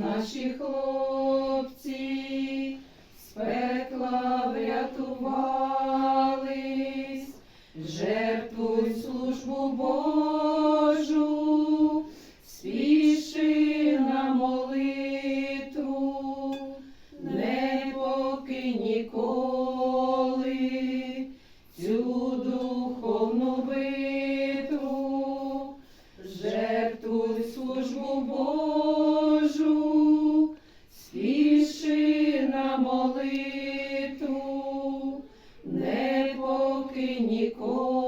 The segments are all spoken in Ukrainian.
наші хлопці з пекла врятувались, жертвуй службу Божу, спіши на молитву, не поки нікого. Ніколи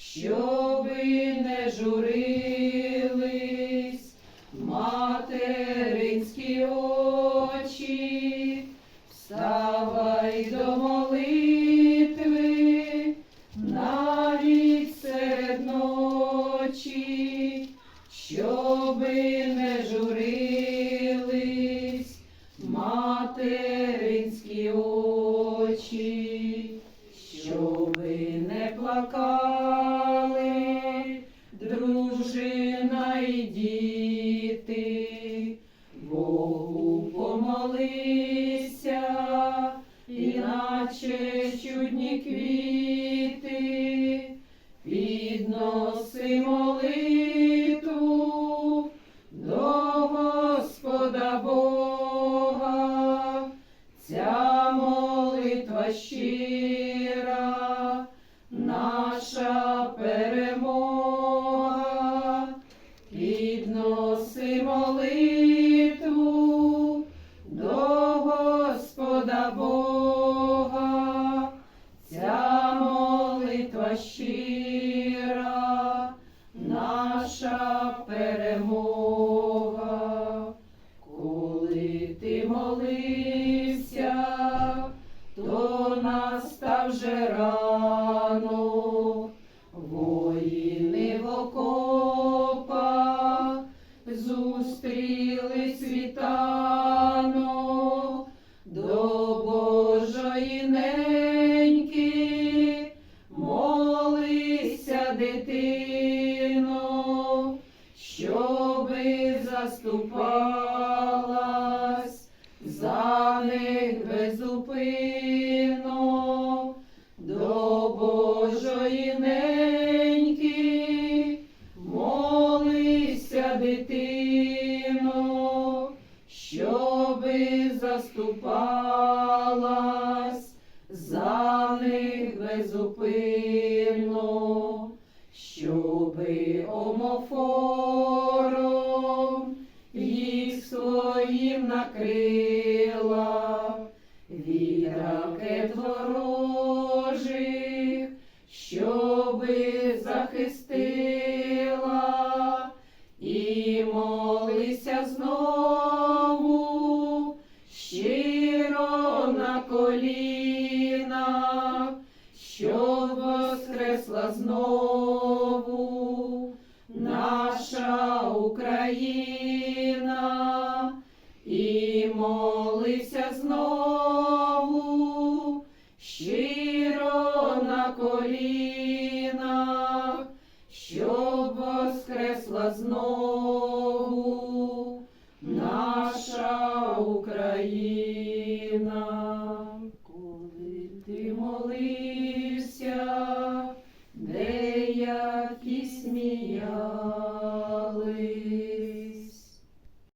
щоби не журились материнські очі, вставай до молитви, навіть серед ночі, щоби не молитву до Господа Бога, ця молитва щира, наша перемога, підноси молитву до Господа Бога, перемога. Коли ти молився, то настав же рано, воїни в окопах зустріли світанок. До Божої неньки, молися, дитино, за них безупинно, до Божої неньки, молися, дитино, щоби заступалась за них безупинно, щоби омофором їх своїм накрила знову наша Україна, коли ти молив.